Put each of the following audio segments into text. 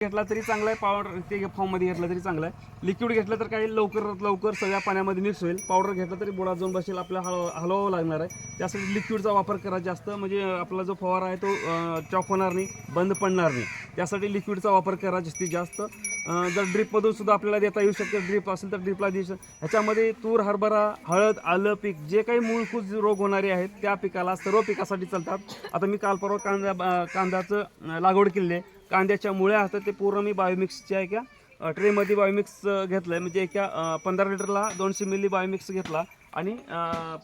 घेतला तरी चांगला आहे पावडर ते फॉर्ममध्ये घेतला तरी चांगला आहे. लिक्विड घेतलं तर काही लवकरात लवकर सगळ्या पाण्यामध्ये मिक्स होईल. पावडर घेतलं तरी बुडात जाऊन बसेल आपल्याला हलव हलवावं लागणार आहे. त्यासाठी लिक्विडचा वापर करा जास्त. म्हणजे आपला जो फवारा आहे तो चॉक होणार नाही बंद पडणार नाही. त्यासाठी लिक्विडचा वापर करा जास्तीत जास्त. जर ड्रीपमधून सुद्धा आपल्याला देता येऊ शकते ड्रीप असेल तर ड्रीपला देऊ शकतो. ह्याच्यामध्ये तूर हरभरा हळद आलं पीक जे काही मूलभूत रोग होणारे आहेत त्या पिकाला सर्व पिकासाठी चालतात. आता मी काल परवा कांदा कांद्याचं लागवड केली आहे. कांद्याच्या मुळ्या असतात ते पूर्ण मी बायोमिक्सच्या एका ट्रेमध्ये बायोमिक्स घेतलं आहे म्हणजे एका पंधरा लिटरला दोनशे मिली बायोमिक्स घेतला आणि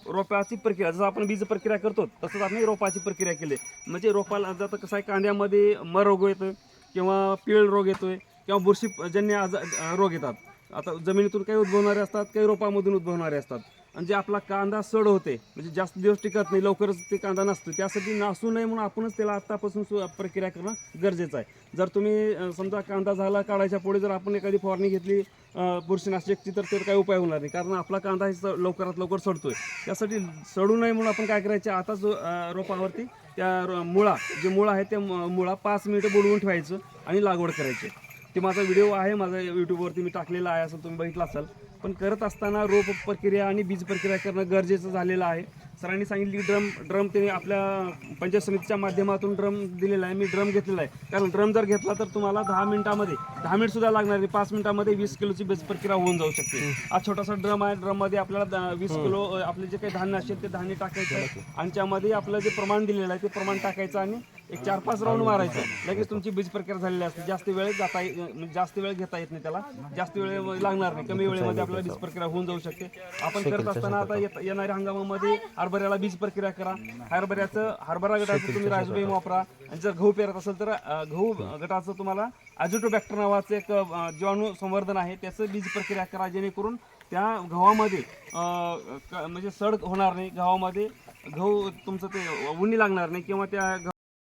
रोपाची प्रक्रिया जसं आपण बीज प्रक्रिया करतो तसंच आपण रोपाची प्रक्रिया केली म्हणजे रोपाला जातं कसं आहे कांद्यामध्ये मर रोग येतोय किंवा पीळ रोग येतोय. किंवा बुरशीजन्य आज रोग येतात. आता जमिनीतून काही उद्भवणारे असतात काही रोपामधून उद्भवणारे असतात. आणि जे आपला कांदा सड होते म्हणजे जास्त दिवस टिकत नाही लवकरच ते कांदा नसतो त्यासाठी नासू नये म्हणून आपणच त्याला आत्तापासून सु- प्रक्रिया करणं गरजेचं आहे. जर तुम्ही समजा कांदा झाला काढायच्या पुढे जर आपण एखादी फवारणी घेतली बुरशीनाशकची तर त्याचा काही उपाय होणार नाही. कारण आपला कांदा हे स- लवकरात लवकर सडतो आहे त्यासाठी सडू नये म्हणून आपण काय करायचे आता जो रोपावरती त्या मुळा जे मुळा आहे त्या मु- मुळा पाच मिनिटं बुडवून ठेवायचं आणि लागवड करायची. ते माझा व्हिडिओ आहे माझा यूट्यूबवरती मी टाकलेला आहे असं तुम्ही बघितलं असाल. पण करत असताना रोप प्रक्रिया आणि बीज प्रक्रिया करणं गरजेचं झालेलं आहे. सरांनी सांगितली की ड्रम ड्रम त्यांनी आपल्या पंचायत समितीच्या माध्यमातून ड्रम दिलेला आहे. मी ड्रम घेतलेला आहे. कारण ड्रम जर घेतला तर तुम्हाला दहा मिनिटामध्ये दहा मिनिट सुद्धा लागणार नाही. पाच मिनिटामध्ये वीस किलोची बीज प्रक्रिया होऊन जाऊ शकते. हा छोटासा ड्रम आहे. ड्रममध्ये आपल्याला वीस किलो आपले जे काही धान्य असेल ते धान्य टाकायचं आहे. आणि त्यामध्ये आपलं जे प्रमाण दिलेलं आहे ते प्रमाण टाकायचं आणि एक चार पाच राऊंड मारायचं. लगेच तुमची बीज प्रक्रिया झालेली असते. जास्त वेळ जाता ये- म्हणजे जास्त वेळ घेता येत नाही त्याला. जास्त वेळ लागणार नाही. कमी वेळेमध्ये आपल्याला बीज प्रक्रिया होऊन जाऊ शकते. आपण करत असताना आता येत- येणाऱ्या हंगामामध्ये हरभऱ्याला बीज प्रक्रिया करा. हरभऱ्याचं हरभरा गटाचं तुम्ही राजबीम वापरा. आणि जर गहू पेरत असेल तर अ, गहू गटाचं तुम्हाला अजिटोबॅक्टर नावाचं एक अ, जीवाणू संवर्धन आहे. त्याचं बीज प्रक्रिया करा जेणेकरून त्या गव्हामध्ये अ, क- म्हणजे सड होणार नाही. गव्हामध्ये गहू तुमचं ते उन्नी लागणार नाही किंवा त्या